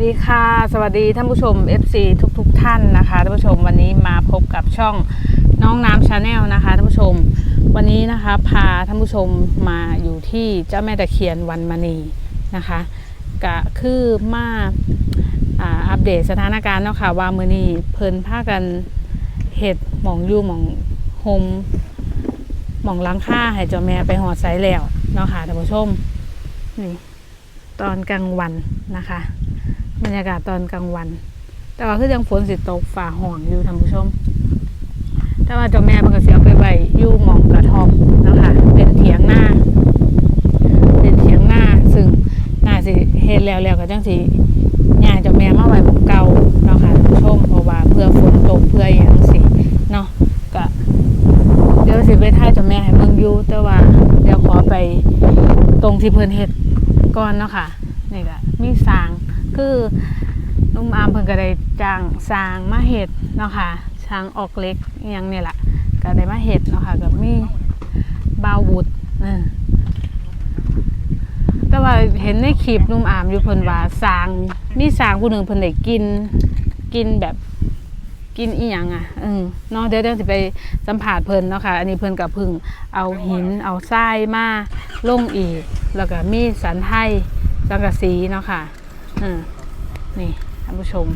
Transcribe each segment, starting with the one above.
วัสดีค่ะ สวัสดีท่านผู้ชม FC ทุกๆทท่านนะคะท่านผู้ชมวันนี้มาพบกับช่องน้องน้ำชาแนลนะคะท่านผู้ชม วันนี้นะคะพาท่านผู้ชมมาอยู่ที่เจ้าแม่ตะเคียนวันมณีนะคะก็คือมาอัปเดตสถานการณ์เนาะค่ะว่ามือนี้เพิ่นพากันเห็ดหมองยู่หมองโฮมหมองล้างค่าให้เจ้าแม่ไปหอดไซแล้วเนาะค่ะท่านผู้ชมนี่ตอนกลางวันนะคะ บรรยากาศตอนกลางวัน แต่ว่าคือยังฝนสิตกฝ่าห่วงอยู่ท่านผู้ชม แต่ว่าเจ้าแม่มันก็เสียไปไว้อยู่หมองกระทอมแล้วค่ะเป็นเถียงหน้า เป็นเถียงหน้าซึ่งน่าสิเฮ็ดแล้วแล้วก็จังสิย่างเจ้าแม่มาไว้หมองเก่าเนาะค่ะท่านผู้ชมเพราะว่าเพื่อฝนตกเพื่ออย่างสิเนาะก็เดี๋ยวสิไปท่ายเจ้าแม่ให้เมืองอยู่แต่ว่าเดี๋ยวขอไปตรงที่เพิ่นเฮ็ดก่อนเนาะค่ะนี่ก็มีสาง คือนุ่มอามเพิ่นก็ได้จ้างสร้างมาเฮ็ดเนาะค่ะช้างออกเล็กอหยังเนี่ยแหละก็ได้มาเฮ็ดเนาะค่ะกับมีบาวุดเออแต่ว่าเห็นในคลิปนุ่มอามอยู่เพิ่นว่าสร้างมีสร้างผู้หนึ่งเพิ่นได้กินกินแบบกินอีหยังอะเออเนาะเดี๋ยวเดี๋ยวสิไปสัมผัสเพิ่นเนาะค่ะ อันนี้เพิ่นก็เพึ่งเอาหินเอาทรายมาลงอีก แล้วก็มีสันไทยสังกะสีเนาะค่ะ อืมนี่ท่านผู้ชม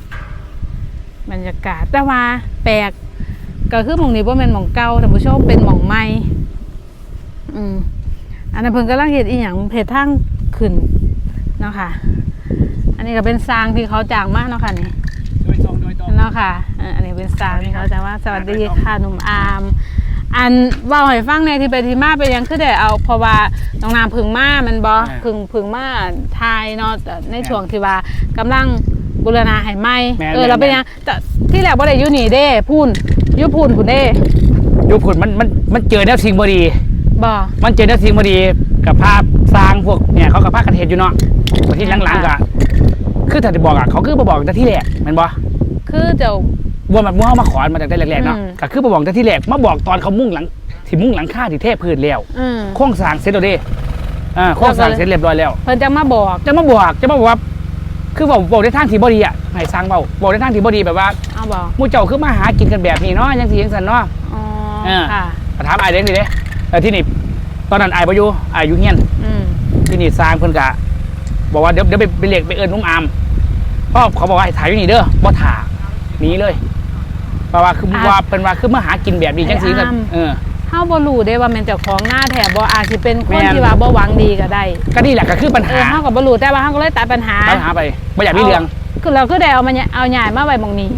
บรรยากาศแต่ว่าแปลกก็คือหมองนี้ว่าเป็นหมองเก่าท่านผู้ชมเป็นหมองใหม่อืมอันนั้นเพิ่นกำลังเฮ็ดอีหยังเพจทางขึ้นเนาะค่ะ อันนี้ก็เป็นสร้างที่เขาจ้างมาเนาะค่ะนี่โดยตรงโดยตรงเนาะค่ะเอ่ออันนี้เป็นสร้างที่เขาจ้างมาสวัสดีค่ะหนุ่มอาม อันเว่าให้ฟังในที่ไปที่มาไปยังคือได้เอาเพราะว่าน้องนามพึ่งมามันบ่พึ่งพึ่งมาทายเนาะแต่ในช่วงที่ว่ากำลังบูรณาให้ไหมเออเราเป็นยังแต่ที่แหลกบ่ได้อยู่นี่เด้พูนอยู่พูนพุ่นเด้ยุคขุนมันมันมันเจอแนวสิ่งบดี บ่ มันเจอแนวสิ่งบดีกับภาพสร้างพวกเนี่ยเขากับภาพกันเห็นอยู่เนาะแต่ที่หลังๆก็คือถ้าจะบอกอะเขาคือมาบอกแต่ที่แรกแมันบ่ คือเจ้า บัวมันมั่วมาขอนมาจากได้แรกๆเนาะอืม ก็คือมาบอกแต่ที่แรกมาบอกตอนเขามุ่งหลังที่มุ่งหลังคาที่เทพื้นแล้วอืม โครงสร้างเสร็จแล้วเด้อ่าโครงสร้างเสร็จเรียบร้อยแล้ว เพิ่นจะมาบอก จะมาบอกจะมาบอกว่า คือบอกบอกในทางที่บดีอะให้สร้างเบาบอกในทางที่บดีแบบว่าเอาบอกหมู่เจ้าคือมาหากินกันแบบนี้เนาะยังสิยังสันเนาะ อ๋อเออ ค่ะถามไอ้เด็กดิเด้แต่ที่นี่ตอนนั้นไอ้ปอยู่ไอ้อยู่เฮียน อืม ที่นี่สร้างเพิ่นกะบอกว่าเดี๋ยวเดี๋ยวไปไปเรียกไปเอิญนุ่มอามเพราะเขาบอกว่าให้ถ่ายอยู่นี่เด้อบ่ถ่าหนีเลย เพราะว่าคือว่าเป็นว่าคือมาหากินแบบนี้จังซี่กันเออเฮาบ่รู้เด้ว่าแม่นเจ้าของหน้าแถบบ่อาจสิเป็นคแม่นนที่ว่าบ่หวังดีก็ได้ ก็นี่แหละก็คือปัญเอหาอเฮาก็บ่รู้แต่ว่าเฮาก็เลยตัดปัญหาปัญหาไปบ่อยากมีเรื่องคือเราคือได้เอามาเนี่ยเอาใหญ่มาไว้หมองนี้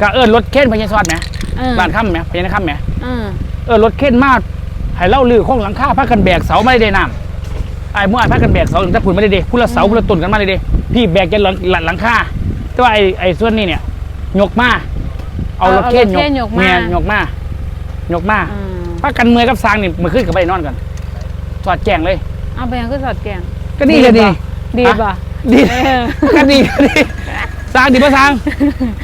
ก็เอิญรถเข็นพญาซอดไหมเออบ้านค่ำไหมพญาค่ำไหมเออเออรถเข็นมาให้เล่าลือข้องหลังคาพากันแบกเสาไม่ได้น้ำไอ้เมื่อไอ้พากันแบกเสาถ้าผุนไม่ได้เด้พูละเสาพูละต้นกันมาเลยเด้พี่แบกแกหลังหลังคาแต่ว่าไอ้ไอ้ส่วนนี้เนี่ยยกมา เอารถเข็นยกยกมาแม่นยกมายกมาอืมพากันเมื่อยกับสร้างนี่มือขึ้นกับไปนอนกันสอดแจงเลย เอาไปยังคือสอดแกงก็ดีก็ดีดีป่ะดีเออก็ดีก็ดีสร้างดีป่ะสร้าง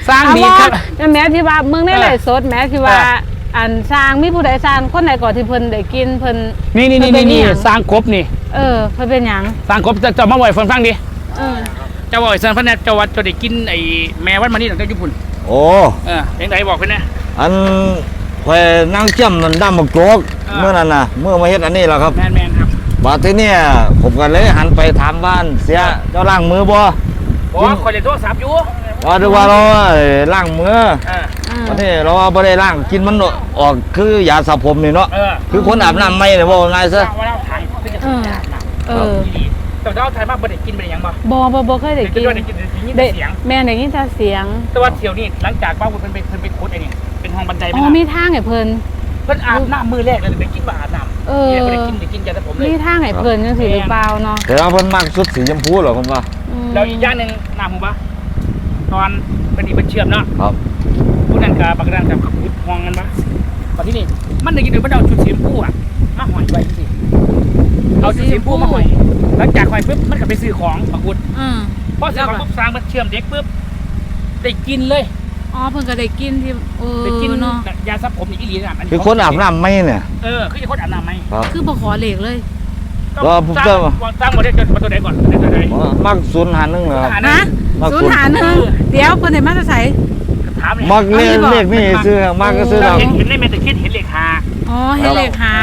สร้างเอาดีว่าครับแม้ที่ว่าเมืองในเออไลฟ์สดแม้ที่ว่าเอออันสร้างมีผู้ใดสร้างคนไหนก่อนที่เพิ่นได้กินเพิ่นนี่นี่นี่มันเป็นนี่อิหยังสร้างกบนี่ เออเพิ่นเป็นหยังสร้างกบจะจะมาบ่อยฝนฟังดิเออเจะบ่อยเซนพันเนี่ยเจะวัดจะได้กินไอ้แม่วัดมานี่ตั้งแต่ญี่ปุ่น โอ้เออยังไงบอกเพิ่นนะ อันข่อยนั่งเจียมนั่นดำบักโจกอ่า เมื่อนั้นน่ะเมื่อมาเฮ็ดอันนี้แหละครับแมนแมนครับบาดทีเนี่ยผมก็เลยหันไปถามบ้านเสียเจ้าล้างมือบ่บอกว่าคอยเล่นโทรศัพท์อยู่ว่าดูว่าเราเอ้ยล้างมือเออเออวันนี้เราว่าบ่ได้ล้างกินมันออกคือยาสระผมนี่เนาะเออคือคนอาบน้ำไม่เนี่ยว่าง่ายซะ ว่าเราถ่ายเพื่อจะเออ เออ ดี แต่เราถ่ายมาบ่ได้กินบ่ได้หยังบ่บ่บ่บ่เคยได้เด็กกินด้วยได้กินได้ยินได้เสียง แม่ได้ยินแต่เสียงแต่ว่าเที่ยวนี้หลังจากบ้านเพิ่นไปเพิ่นไปขุดไอ้นี่เป็นห้องบันไดไหมอ๋อล่ะมีทางให้เพิ่น เพิ่นอาบน้ำมือแรกเลยไปกินบ่อาบน้ำเออ เนี่ยบ่ได้กินได้กินยาสระผมเลย มีทางให้เพิ่นจังซี่หรือเปล่าเนาะแต่ว่าเพิ่นมักชุดสีชมพูเหรอผมว่า อืมแล้วอีกอย่างหนึงน้ำหมูปะตอนเป็นอีเป็นเชื่อมเนาะครับ ผู้นั้นกับบักดันกับกับขุดห้องกันปะตอนที่นี่มันได้ยินถึงมันเอาชุดสีชมพูอะมาหอยไว้สิ เอาชุดสีชมพูมาหอย หลังจากหอยปุ๊บมันก็ไปซื้อของมาขุดอืมพอซื้อของปุ๊บสร้างมันเชื่อมเด็กปุ๊บได้กินเลยอ๋อเพิ่นก็ได้กินที่เออได้กินเนาะยาซับผมอีกอีหลีนะคือคนอาบน้ำไม่เนี่ยเออคือจะคนอาบน้ำไหมครับ คือบ่ขอเหล็กเลยก็ผมสร้างเจอสร้างหมดได้เกิดมาตัวไหนก่อนตัวไหนตัวไหนมักศูนย์หาหนึ่งเหรอครับนะมาศูนคุย์ณหาหนึ่งเดี๋ยวเพิ่นให้มาจะใส่ถามเลยมักเลขเอาที่บอกเลขนี่ซื้อมักก็ซื้อเราเราเห็นเห็นในเมตาคิดเห็นเลขห้า อ๋อเห็นเลขหา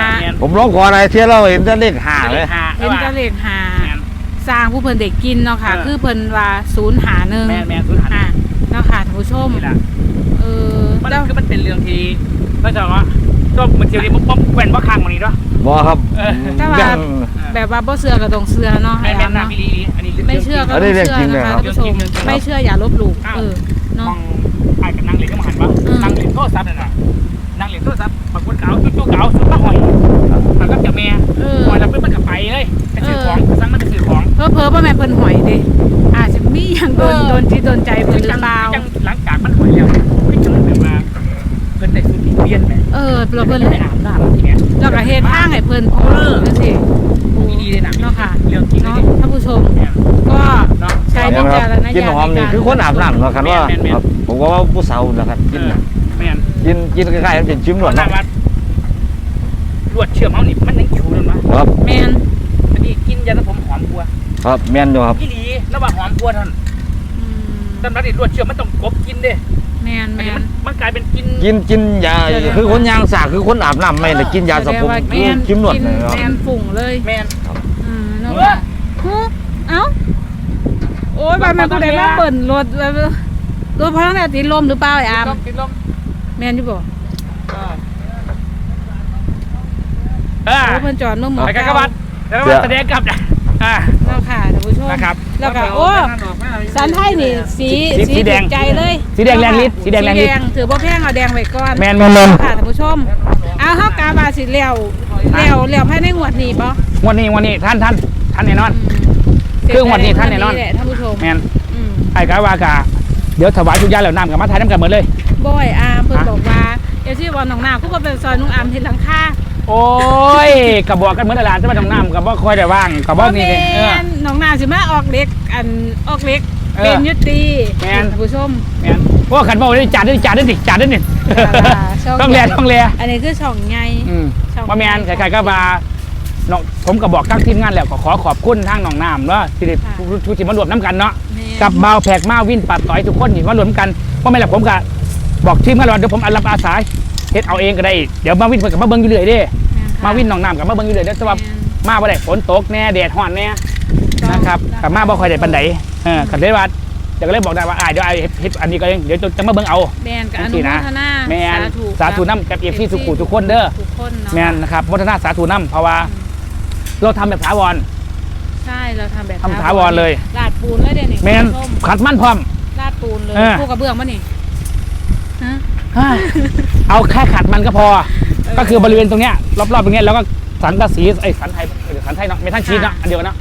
ผมร้องขออะไรเที่ยวเราเห็นแต่เลขหาเลเลยขห้าเห็นแต่เลขหาแมนสร้างผู้เพิ่นเด็กกินเนาะค่ะ เออ คือเพิ่นว่าศูนย์หาหนึ่งแมนแมนศูนย์หาอะเนาะค่ะท่านผู้ชมนี่แหละ เออมันแล้วคือมันเป็นเรื่องที่ก็จะว่าก็มันเทียวนี้มันป้อมแหวนว่าข้างมันนี่เนาะบอครับเออ แต่ว่ายัง แบบว่าบ่เชื่อก็ต้องเชื่อเนาะแมให้นแมนอ่านนาเนาะพี่ลีอันนี้ไม่เชื่อก็อัต้อนงนี้เรื่องเชื่อจริงเลยนะครัคะบ ท่านผู้ชมเรื่องจริงไม่เชื่ออย่าลบหลู่อ้าวเออมเนาะองไอ้กับนั่งเหล็กก็มาหันว่าอืม นั่งเหล็กโทษซับนั่นน่ะ นั่งเหล็กโทษซับบางคนเก่าจู่ๆเก่าชุดมาหอยมันก็จะแม่เออหอยแล้วเพื่อนมันก็ไปเลยไปซื้อของสั่งมันไปซื้อของเพ้อเพ้อว่าแม่เพิ่นหอยดิอาจจะมีอย่างโดนเออโดนจิตโดนใจเพิ่นหรือเปล่าจังหลังจากมันหอยแล้วไม่จังแบบว่าเพิ่นได้สุดที่เปลี่ยนไหมเออเราเพิ่นไปอาบน้ำทีเนี้ยเราก็เฮ็ดทางให้เพิ่นพอเออจังซี่ดีเลยนะเนาะค่ะเรื่องจริงเลเนาะยท่านผู้ชมเนี่ยก็เนาะใช้เห็วินไหมคจารับรณกินญาณหอมนี่คือคนอาบน้ำนะครับแม่ว่านแม่นครับผมก็ว่าผู้สาวนะครับกินน่ะแม่น กินกินคล้ายๆมันเป็นชิมหนวดหน้าเนาะวัดลวดเชื่อมเอานี่มันยังชูนั่นวะครับแม่นอันนี้กินยาสระผมหอมกว่าครับแม่นอยู่ครับพี่หลีแล้วว่าหอมกว่าท่านอืมตำรัดนี่ลวดเชื่อมมันต้องกบกินเด้แม่นอันแม่นี้นมันมันกลายเป็นกิน กินกินยาคือคนยางสากคือคนอาบน้ำไม่ได้กินยาสระผมแสดงว่าคือชิมหนวดกินนะครับแม่นฝุ่งเลยแม่นอืมเนาะเออฮะเอ้าโอ้ยบ้านแม่นผู้ใดมาเปิ่นรถแบบรถพลังงานติดลมหรือเปล่าไอ้อามกินลม แม่นอยู่บ่เออโอ้เพิ่นจอดเมื่อหมอไปกันกเก่าบัดแล้วก็แสดงกลับนะอ่า แล้วค่ะท่านผู้ชมนะครับแล้วก็โอ้สันไทยนี่สีสีสีแดงถูกใจเลยสีแดงแรงฤทธิ์สีแดงแรงฤทธิ์ ถือบ่แพงเอาแดงไว้ก่อนแมนแมนแมนค่ะท่านผู้ชมเอาเฮากาบาสิแล้วแล้วแล้วภายในงวดนี้บ่วันนี้วันนี้ท่านท่านท่านแน่นอน มคืองวดนี้ท่านแน่นอนแหละท่านผู้ชมแมนอืม ไอ้กะว่ากะ เดี๋ยวถวายทุกอย่างแล้วน้ำกับมาทายน้ำกันหมดเลยบ่อยอามเพิ่นฮะบอกว่าเอซี่ว่าน้องนากูก็เป็นซอยนุ่งอามเฮ็ดหลังคาโอ้ยกระบอกกันเหมือนตลาดจะมาทำน้ำกับว่าคอยได้ว่างกับบอกนี่เลยเออแม่นน้องนาสิมาออกเล็กอันออกเล็กเออเป็นยุติแม่นท่านผู้ชมแมนเพราะว่าขันบอกได้จานได้จานได้ดิจานได้ดิช่องต้องเรียนต้องเรียนอันนี้คือช่องใหญ่อืมช่องว่าแมนใครๆก็มา น้องผมก็บอกทั้งทีมงานแล้วก็ขอขอบคุณทางน้องน้ำเนาะที่ได้ทุกทีมมารวมน้ำกันเนาะแม่นกับเบาวแพกมาวินปัดต่อยทุกคนนี่มารวมกันว่าไม่นแหละผมก็บอกทีมงานว่าเดี๋ยวผมอันรับอาสาเฮ็ดเอาเองก็ได้เดี๋ยวมาวินเพิ่นกับมาเบิ่งอยู่เรื่อยเด้แม่นค่ะมาวินน้องน้ำกับมาเบิ่งอยู่เรื่อยเด้อแต่ว่าแม่นมาบ่ได้ฝนตกแน่แดดร้อนแน่ต้องนะครับกับมาบ่ค่อยได้ปานใดเออก็เลยว่าเดี๋ยวก็เลยบอกได้ว่าอ่าเดี๋ยวไอ้เฮ็ดอันนี้ก็เองเดี๋ยวจะมาเบิ่งเอาแม่นกับอจังนุซี่โมนะทนาแม่นธุสาธุน้ำกับเอฟซีสุขุทุกคนเด้อทุกคนเนาะแม่นนะครับวัฒนาสาธุน้ำเพราะว่า เราทำแบบถาวร ใช่เราทำแบบทำถาวรเลย ลาดปูนเลยเดี๋ยวนี้แม่นคุณผู้ชขัดมั่นพร้อม ลาดปูนเลยเออคู่กระเบื้องมั้นี่ฮะเอาแค่ขัดมันก็พอ ก็คือบริเวณตรงเนี้ยรอบๆตรงเนี้ยแล้วก็สันกะสีไอ้สันไทยเอ้ยสันไทยเนาะเมทัลชีสเนาะอันเดียวกันเนาะ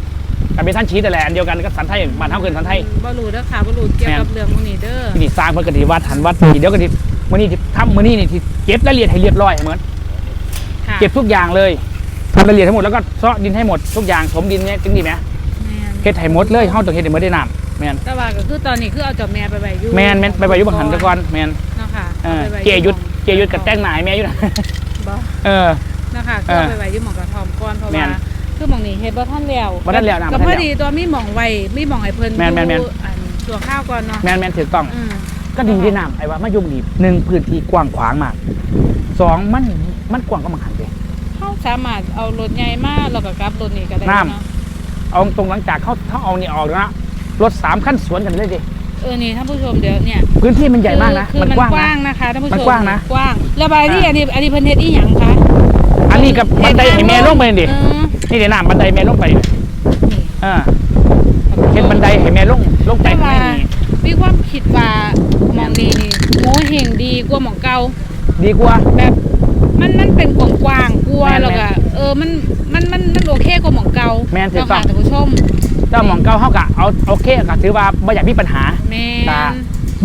กับเมทัลชีสแต่แหละอันเดียวกันก็สันไทยบ้านเท่าเกินสันไทย บอลูเด้อค่ะบอลูเกี่ยวกับเรื่องพวกนี้เด้อที่นี่สร้างเพื่อกติวัดหันวัดนี่เดี๋ยวก็ที่มื้อนี้ที่ทำมื้อนี้นี่ที่เก็บรายละเอียดให้เรียบร้อยเหมือนค่ะเก็บทุกอย่างเลย ทำรายละเอียดทั้งหมดแล้วก็เซาะดินให้หมดทุกอย่างถมดินเนี่ยจึงดีไหมแม่นเฮ็ดให้หมดเลยเฮาต้องเฮ็ดให้หมดได้น้ำแม่นแต่ว่าก็คือตอนนี้คือเอาจอบแม่ไปไว้อยู่แม่นแม่นไปไปอยู่บังหันแตะก่อนแม่นเนาะค่ะเอออาไปไว้เกยุดเกยุดกับแต่งหนายแม่อยู่นะบ่เออเนาะค่ะเอคืออเอาไปไว้อยู่หม่องกระท่อมก่อนเพราะแม่ว่านคือหม่องนี้เฮ็ดบ่ทันแล้วบ่ทันแล้วนะก็บ่ทันพแล้วอดีตัวมีหม่องไว้มีหม่องให้เพิ่นแม่นแม่นแม่นอยู่อันตัวข้าวก่อนเนาะแม่นแม่นถูกต้องอืมก็ดีที่น้ำไอ้ว่ามายุ่งดีหนึ่งพื้นที่กว้างขวางมากสองมันมันกว้างก็มังหันเลยเฮา สามารถเอารถใหญ่มาแล้วก็กลับรถนี้ก็ได้น้ำ เนาะเอาตรงหลังจากเขาเขาเอานี่ออกแล้วนะรถสามขั้นสวนกันเลยดิเออนี่ท่านผู้ชมเดี๋ยวเนี่ยพื้นที่มันใหญ่มากนะ คือมันมันกว้างกว้านะงนะคะท่านผู้ชมัมนกว้างนะ กว้างแล้วบายที่อ่าอันนี้อันนี้เพิ่นเฮ็ดอีหยังคะอันนี้กับบันไดให้แม่ลงไปดิเออนี่เดี๋ยวน้ำบันไดแม่ลงไปเออเห็นบันไดให้แม่ลงลงไปแต่ข้างว่าในนี่มีความคิดว่าหมองนี้นี่โง่เฮงดีกว่าหมองเก่าดีกว่าแบบ มันมันเป็นกว้างๆกลัวแม่นแล้วก็เออมันมันมันมันโอเคกว่าหมองเก่าแม่นถูกเนาะต้องค่ะท่านผู้ชมเจ้าหมองเก่าเขากะเอาโอเคก็ถือว่าไม่อยากมีปัญหา แม่จ้าน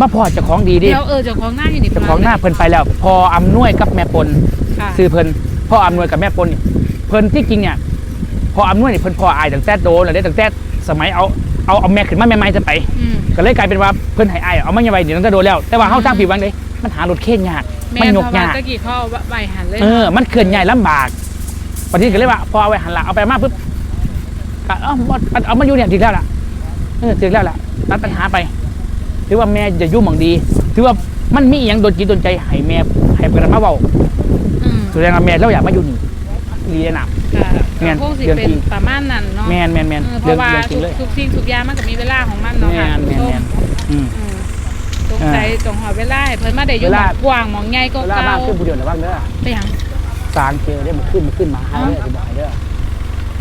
มาพอเจะของดีดิเดี๋ยวเออเจ้าของหน้าอยู่นี่เจ้าของหน้าเพิ่นไปแล้ว พออำนวยกับแม่ปนค่ะซื้อเพิ่นพ่ออำนวยกับแม่ปนนี่เพิ่นที่จริงเนี่ยพออำนวยนี่เพิ่นพออายตั้งแต่โดนเลยตั้งแต่สมัยเอาเอาเอาแม่ขึ้นมาใหม่ๆจะไป อืมก็เลยกลายเป็นว่าเพิ่นให้อายเอามาใหม่ๆนี่ตั้งแต่โดนแล้วแต่ว่าเฮาสร้างผิดหวังเลยมันหารถเข็นยากแม่มันนยเพกราะว่ายากตะกี้เขาเอาใบหันเลยเออ มันเคลื่อนย้ายลำบากปฏิก็เลยว่า พอเอาไว้หันหลังเอาไปมาปุ๊บก็เอ้าเอาเอามาอยู่เนี่ยถึงแล้วล่ะเออถึงแล้วล่ะตัดปัญหาไปถือว่าแม่จะยุ่งหมองดีถือว่ามันมีอหย่างโดนจิตโดนใจให้แม่ให้กระมาเบาอืมแสดงว่าแม่เราอยากมาอยู่นี่ดีเลยนะก็แม่นคงสิเรื่องเป็นจริงประมาณนั้นเนาะแมนแมนแมนเออเพเรื่องราะว่าเรื่องจริงเลยทุกสิ่งทุกอย่างมันก็มีเวลาของมันเนาะแมค่ะนแมนคุณแมผู้ชนอืมอืม สงสัยตรงหอเวลาให้เพิ่นมาได้อยู่เวหลามองกว้างหมองใหญ่ก็เวลาเก่าบ้านขึ้นผู้เดียวนะบ้างเด้อไปหยังสางเจอได้มันขึ้นมันขึ้นหมาเฮาเด้อจะบอกให้เด้อ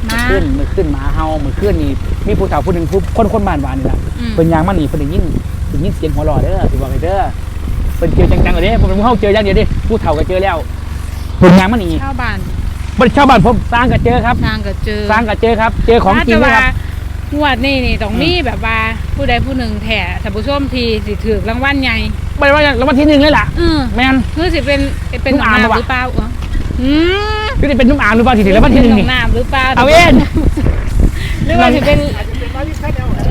มา ขึ้นมันขึ้นหมาเฮามันขึ้นนี่มีผู้สาวผู้หนึ่งผู้คนคนบ้านหวานนี่แหละอืมเป็นยางมันนี่เป็นได้ยินเป็นยินเสียงหัวเรอเด้อจะบอกให้เด้อเป็นเจอจังๆเลยเด้ผมเป็นผู้เฮาเจออย่างเดียวเด้ผู้เฒ่าก็เจอแล้วเป็นยางมันนี่ชาวบ้านบริชาวบ้านผมสร้างก็เจอครับทางก็เจอสร้างก็เจอครับ เจอของจริงแต่เลยว่าครับ งวดนี่นี่ต้องมีแบบว่าผู้ใดผู้หนึ่งแถท่านผู้ชมทีสิถือรางวัลใหญ่ไม่ว่าอย่างรางวัลที่หนึ่งเลยล่ะอือแมนคือสิเป็นเป็นลูกหนองอามน้ำปะวะหรือเปล่าอ๋ออืมคือจะเป็นนุ่มอ่างหรือเปล่าที่ถึงรางวัลที่หนึ่งเป็นี่หนองน้ำหรือเปล่าเอาเว้นหรือว่าสิเป็น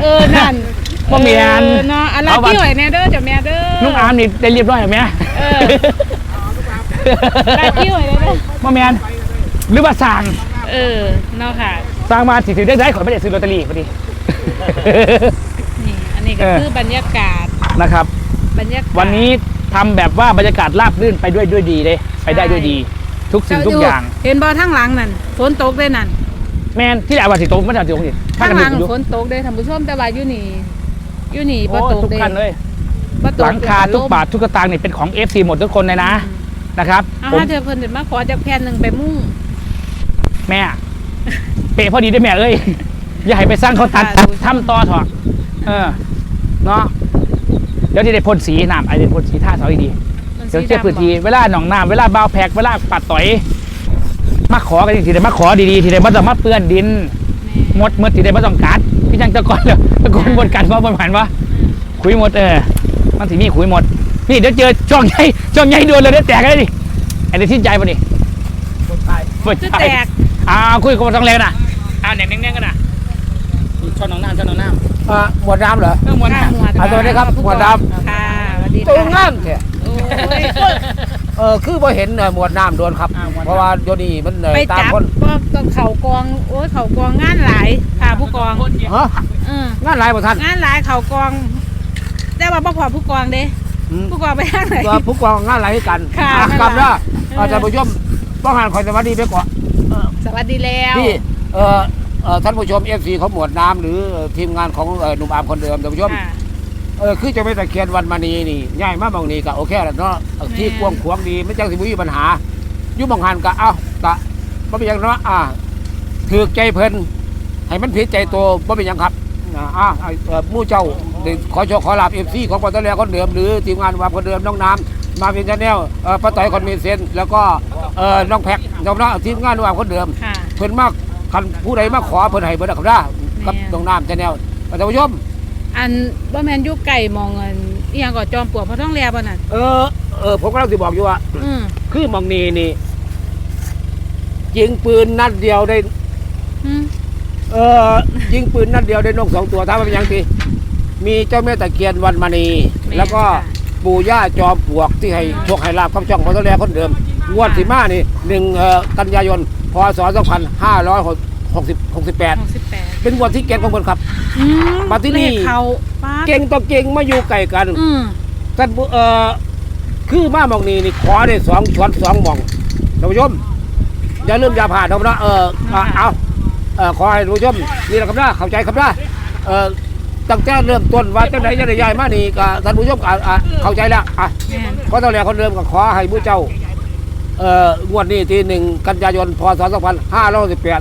เออนั่นบ่แม่นเออเนาะอะไรเอาบัตรที่ไหวแน่เด้อเจ้าแม่เด้อนุ่มอ่างนี่ได้เรียบร้อยไหมเออได้ที่ไหวแน่เด้อบ่แมนหรือว่าสร้างเออเนาะค่ะ สร้างมาสิถือได้ได้ขอไม่ได้ซื้อลอตเตอรี่พอดี นี่อันนี้ก็เออ คือบรรยากาศนะครับ บรรยากาศ วันนี้ทำแบบว่าบรรยากาศราบรื่นไปด้วยด้วยดีเลยไปได้ด้วยดี ทุกสิ่งทุกอย่าง เห็นบ่ทั้งหลังนั่นฝนตกได้นั่นแมนที่ไหนว่าสิโตไม่ใช่สิโตสิข้างหลังอยู่ฝนตกได้ท่านผู้ชมแต่ว่าอยู่นี่อยู่นี่บ่โอ้ตกทุกเด้คันเลยบ่ตกหลังคาทุกบาททุกกระตังนี่เป็นของ FC หมดทุกคนเลยนะนะครับเอาผมหาเธอเพิ่นเดี๋ยวมาขอจักแผ่นหนึงไปมุ่งแม่ เปะพอดีได้แม่เอ้ยอย่าให้ไปสร้างเขาตัดค่ะทำต่อเถอะเออเนาะเดี๋ยวที่ได้พ่นสีน้ำไอเดนพ่นสีท่าเสาอีกดีมันเดี๋ยวสีเจ้าดำพื้นที่เวลาหนองน้ำเวลาเบาวแพกเวลาปัดต่อยมาขอกันทีเดียวมาขอดีๆทีเดียวมาต้องมาเปื้อนดินหมดหมดทีเดียวมาต้องกัดพี่ยังตะกอนเลยตะกอนบนกันว่าบนหันวะคุยหมดเออมันสิมีคุยหมดนี่เดี๋ยวเจอช่องใหญ่ช่องใหญ่โดนเลยเดี๋ยวแตกเลยดิไอ้เดี๋ยวทิ้งใจปะนี่หมดจะใจแตกอ่าคุยกับต้องแรงนะ อ่าแหน่งแน่งๆกันนะช่องน้องน้ำช่องน้องน้อะหมวดน้ำเหรอำเรื่องหมดค่ะน้หมวดอะสวัสดีครับผู้หมวดกองดำ ค่ะสวัสดีตัวค่ะงามเนี่ยโอ้ยเออคือบ่เห็นเอ่อหมวดน้ำโดนครับ อ่าหมวดน้ำ เพราะว่าโยนี่มันเอ่อไปตามจับคนก็ต้องเขากองโอ้ยเขากองงานหลายค่ะผู้กองฮะเอองานหลายบ่ท่านงานหลายเขากองแต่ว่าบ่พอผู้กองเด้อืม ผู้กองไปทางไหน ก็ผู้กองงานหลายให้กันค่ะอ่นั่นแหละกลับแล้วเอออาจารย์ผู้ชมต้องงานคอยสวัสดีไปก่อนสวัสดีแล้ว ที่ เอ่อเอ่อท่านผู้ชม FC ของหมวดน้ำหรือทีมงานของเอ่อหนุ่มอามคนเดิมท่านผู้ชม ค่ะ เออคือเจะไม่ตะเคียนวันมานีนี่ง่ายมากบางนี้ก็โอเคแล้วเนาะเออที่แม่กวางขวางดีไม่จังสิบุมีปัญหาอยุ่บางหันก็เอ้าก็บ่เป็นหยังเนาะอ่าถือใจเพิ่นให้มันผิดใจตัวบ่เป็นหยังครับอ่าอ่าเอ่อหมู่เจ้าได้ขอโชคขอลาบ FC ของปตทคนเดิมหรือทีมงานวามคนเดิมน้องน้ำมาเป็นชาแนลเอ่อป้าต่อยคนมีเซนแล้วก็เอ่อน้องแพ็กน้องน้องทีมงานวามคนเดิม ค่ะ เพิ่นมา คันผู้ใดมาขอเพิ่นให้เบิดครับได้กับแม่น้องน้ำชาแนลท่านผู้ชมอันบ่แม่นอยู่ไก่มองเงินอีหยังก็จอมปลวกพระท้องแลบ่นั่นเออเออผมก็ต้องสิบอกอยู่ว่าอืมคือหมองนีนี่ยิงปืนนัดเดียวได้อืมเออยิงปืนนัดเดียวได้นกสองตัวถามว่าเป็นหยังทีมีเจ้าแม่ตะเคียนวันมณี แล้วก็ปู่ย่าจอมปลวกที่ให้โชคให้ลาบคำช่องพอตแลคนเดิมงวดสิมานี่หนึ่งเอ่อกันยายนพศสองพันห้าร้อยหกสิบหกสิบแปด68เป็นงวดที่เก่งของคนครับ อืมมาที่นี่ เลขเขาป้าดเก่งต่อเก่งมาอยู่ไกลกันอืมกันเอ่อคือมาหมองนี้นี่ขอได้สองช้อนสองหมองท่านผู้ชมอย่าลืมอย่าผ่านนะเออเอาเอาเออขอให้ท่านผู้ชมนี่แหละครับนะเข้าใจครับนะเออตั้งแต่เริ่มต้นว่าจังไหนจะได้ย้ายมานี่ก็ท่านผู้ชมก็อะเข้าใจแล้วอะ แม่น ก็ต้องแลคนเดิมก็ขอให้ผู้เจ้า เอ่องวดนี้ที่หนึ่งกันยายนพศสองพันห้าร้อยสิบแปด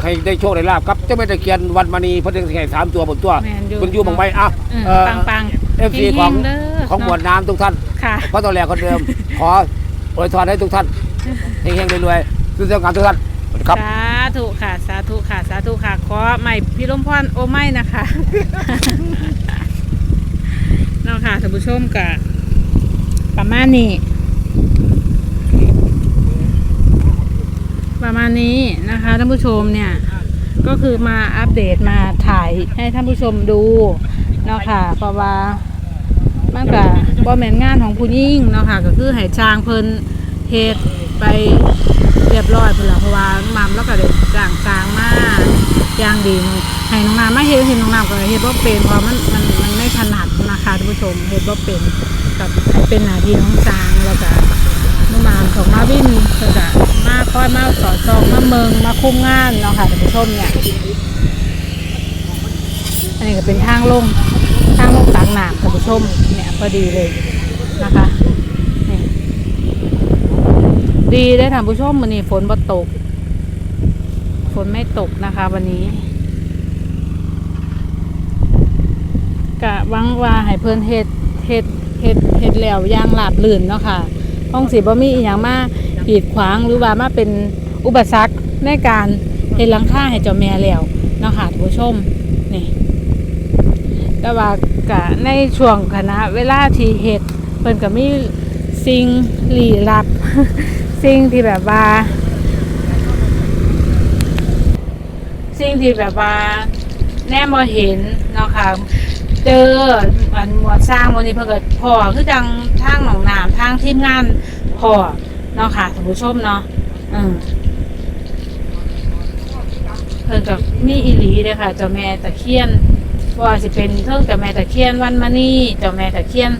ใครได้โชคได้ลาบครับเจะไม่ได้เขียนวันมณีเพระเดชไงสามตัวบนตัวแม่นอยู่ คุณอยู่บางใบอะอืมเออปังๆเอฟซีของเฮๆเด้ของหมวดน้ำทุกท่านค่ะเพราะตัวแรกคนเดิม ขออวยพรให้ทุกท่านเฮงๆรวยๆทุกเรื่องการทุกท่านครับ สาธุค่ะ สาธุค่ะ สาธุค่ะ ขอใหม่พี่ลมพรโอไม่นะคะ เนาะค่ะท่านผู้ชมกะประมาณนี้ ประมาณนี้นะคะท่านผู้ชมเนี่ยก็คือมาอัปเดตมาถ่ายให้ท่านผู้ชมดูเนาะค่ะเพราะว่ามันก็บ่แมนงานของผู้หญิงเนาะค่ะก็คือให้จ้างเพิ่นเฮ็ดไปเรียบร้อยเพิ่นละเพราะว่ามัมแล้วก็ได้จ้างสร้างมาอย่างดีให้น้องน้ำมาเฮ็ดเห็นน้องน้ำก็เฮ็ดบ่เป็นเพราะมันมันมันไม่ถนัดนะคะท่านผู้ชมเฮ็ดบ่เป็นกับเป็นหน้าที่น้องจางแล้วก็ น้องน้ำของมาวินก็จะมาคอยมาสอดส่องมาเมืองมาคุ้มงานเนาะค่ะท่านผู้ชมเนี่ยอันนี้ก็เป็นทางลงทางลงตักน้ำท่านผู้ชมเนี่ยพอดีเลยนะคะดีได้ท่านผู้ชมวันนี้ฝนบ่ตก ฝนไม่ตกนะคะวันนี้กะวังว่าให้เพิ่นเฮ็ดเฮ็ดเฮ็ดเฮ็ดแล้วย่างหลาบลื่นเนาะค่ะ ห้องสีบ่มีอีหยังมากีดขวางหรือว่ามาเป็นอุปสรรคในการเฮ็ดหลังคาให้เจ้าแม่แล้วนะคะท่านผู้ชมนี่แต่ว่ากะในช่วงคณะเวลาที่เฮ็ดเพิ่นก็มีสิ่งลี้ลับ สิ่งที่แบบว่า สิ่งที่แบบว่าแน่มาเห็นเนาะค่ะ เจออันหมวดสร้างวันนี้เพิ่นก็พอคือจังทางหนองน้ำทางทีมงานพอเนาะค่ะท่านผู้ชมเนาะอืมเพิ่นก็มีอีหลีเด้อค่ะเจ้าแม่ตะเคียนว่าสิเป็นเทิงเจ้าแม่ตะเคียนวันมณีเจ้าแม่ตะเคียน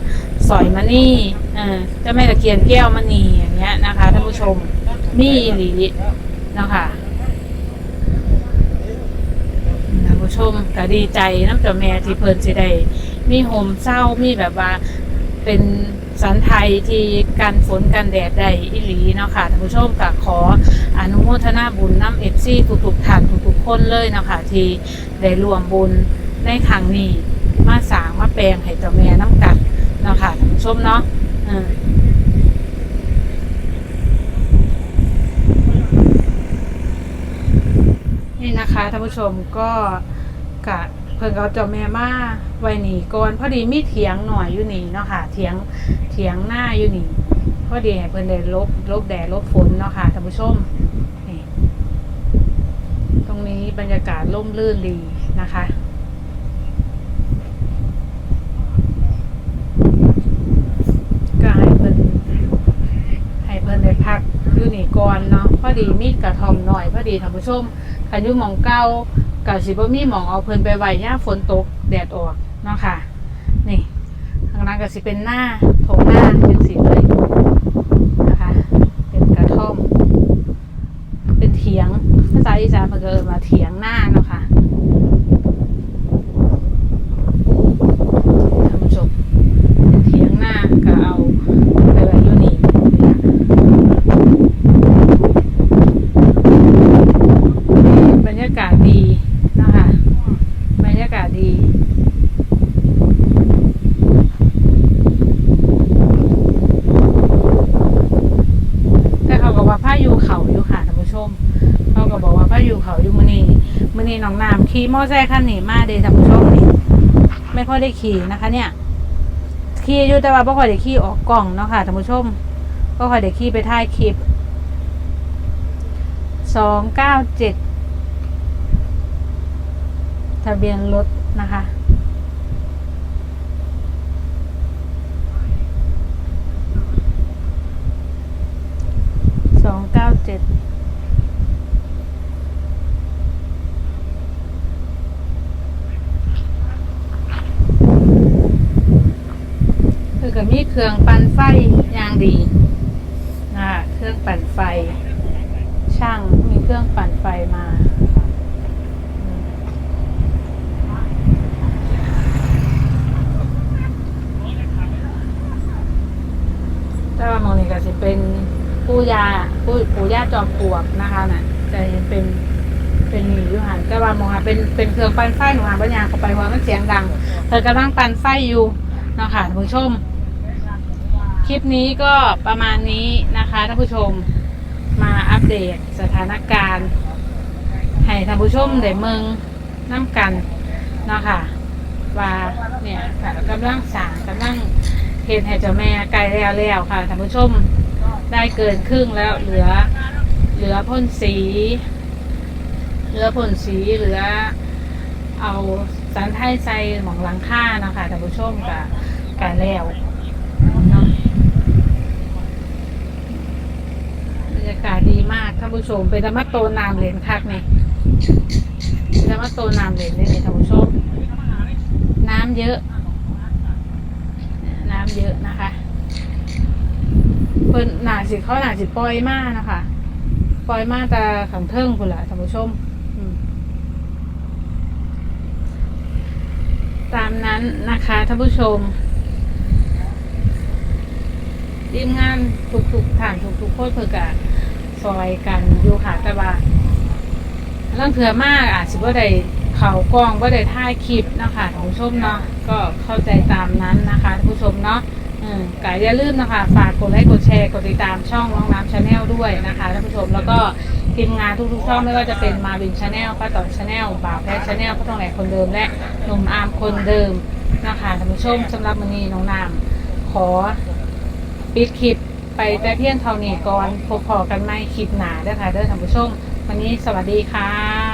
สอยมณีเออเจ้าแม่ตะเคียนแก้วมณีอย่างเงี้ยนะคะท่านผู้ชมมีอีหลีเนาะค่ะ ท่านผู้ ชมก็ดีใจน้ำเจ้าแม่ที่เพิ่นสิได้มีโฮมเศร้ามีแบบว่าเป็นสันไทยที่กันฝนกันแดดได้อิหลีเนาะค่ะท่านผู้ชมก็ขออนุโมทนาบุญน้ำเอฟซีทุกๆท่านทุกๆคนเลยเนาะค่ะที่ได้รวมบุญในครั้งนี้มาสางมาแปลงให้เจ้าแม่น้ำกัดเนาะค่ะท่านผู้ชมเนาะนี่นะคะท่านผู้ชมก็ กะเพิ่งเอาเจ้าแม่มาไว้นี่ก่อนพอดีมีเถียงหน่อยอยู่นี่เนาะค่ะเถียงเถียงหน้าอยู่นี่พอดีให้เพิ่นได้ลบลบแดดลบฝนเนาะค่ะท่านผู้ชมนี่ตรงนี้บรรยากาศร่มรื่นดีนะคะก็ให้เพิ่นให้เพิ่นได้พักอยู่นี่ก่อนเนาะพอดีมีกระทอมหน่อยพอดีท่านผู้ชมคันอยู่มองเก่า ก็สิบ่มีหมองเอาเพิ่นไปไว้ย่าฝนตกแดดออกเนาะค่ะ นี่ข้างล่างก็สิเป็นหน้าโถงหน้าเป็นสีเลยนะคะ เป็นกระท่อม เป็นเถียงภาษาอีสานเพิ่นก็เอิ้นว่าเถียงหน้าเนาะค่ะท่านผู้ชม เป็นเถียงหน้าก็เอาไปไว้อยู่นี่บรรยากาศดีนะคะ บรรยากาศดี แต่เขาก็ว่าผ้าอยู่เขาอยู่ค่ะท่านผู้ชม เขาก็บอกว่าผ้าอยู่เขาอยู่มือนี้มือนี้น้องน้ำ ขี่มอไซค์คันนี้มาเดท่านผู้ชมนี่ไม่ค่อยได้ขี่นะคะ เนี่ยขี่อยู่แต่ว่าบ่ค่อยได้ขี่ออกกล่องเนาะค่ะท่านผู้ชมบ่ค่อยได้ขี่ไปถ่ายคลิปสองเก้าเจ็ดทะเบียนรถนะคะสองเก้าเจ็ดคือกับมี เครื่องปั่นไฟอย่างดีนะเครื่องปั่นไฟ ช่างมีเครื่องปั่นไฟมาอืมแต่ว่ามองนี่ก็จะเป็นปู่ยาปู่ปู่ย่าจอมปลวกนะคะน่ะ จะเห็นเป็นเป็นหมีอยู่หันแต่ว่ามองหาเป็นเป็นเครื่องปั่นไฟหนูหาปัญญางเข้าไปเพรามันเสียงดังเธอกำลังปั่นไฟอยู่นะคะท่านผู้ชม คลิปนี้ก็ประมาณนี้นะคะท่านผู้ชมมาอัปเดตสถานการณ์ให้ท่านผู้ชมได้เมืองน้ำกันเนาะค่ะว่าเนี่ยค่ะกำลังสางกำลังเห็นให้เจ้าแม่ไกลแล้วแล้วค่ะท่านผู้ชมได้เกินครึ่งแล้วเหลือเหลือพ่นสีเหลือพ่นสีเหลือเอาสันไทยใส่หมองหลังค่าเนาะค่ะท่านผู้ชมกับไกันแล้วเนาะ บรรยากาศดีมากท่านผู้ชมเป็นธรรมะโตนามเหรียญคักนี่แล้วมาโตน้ำเด่นเลยนี่ท่านผู้ชม น้ำเยอะ น้ำเยอะนะคะเพิ่นหนาสิเขาหนาสิปล่อยมากนะคะปล่อยมาแต่ขังเทิงคุณละท่านผู้ชมตามนั้นนะคะท่านผู้ชมทีมงานทุกๆท่านทุกๆคนเพื่อกะ ซอยกันอยู่ค่ะแต่ว่าเรื่องเถื่อมากอาจสิว่าได้เขากล้องว่าได้ถ่ายคลิปนะคะท่านผู้ชมเนาะก็เข้าใจตามนั้นนะคะท่านผู้ชมเนาะอืมก็อย่าลืมนะคะฝากกดไลค์กดแชร์กดติดตามช่องน้องน้ำชาแนลด้วยนะคะท่านผู้ชมแล้วก็ทีมงานทุกๆช่องไม่ว่าจะเป็นมาวินชาแนลป้าต่อชาแนลบ่าวแพทชาแนลป้าตองแหลกคนเดิมและหนุ่มอาร์มคนเดิมนะคะท่านผู้ชมสำหรับวันนี้น้องน้ำขอปิดคลิป ไปแต่เพียงเท่านี้ก่อนพบพอกันไม่คลิปหนาเด้อค่ะเด้อท่านผู้ชม วันนี้สวัสดีค่ะ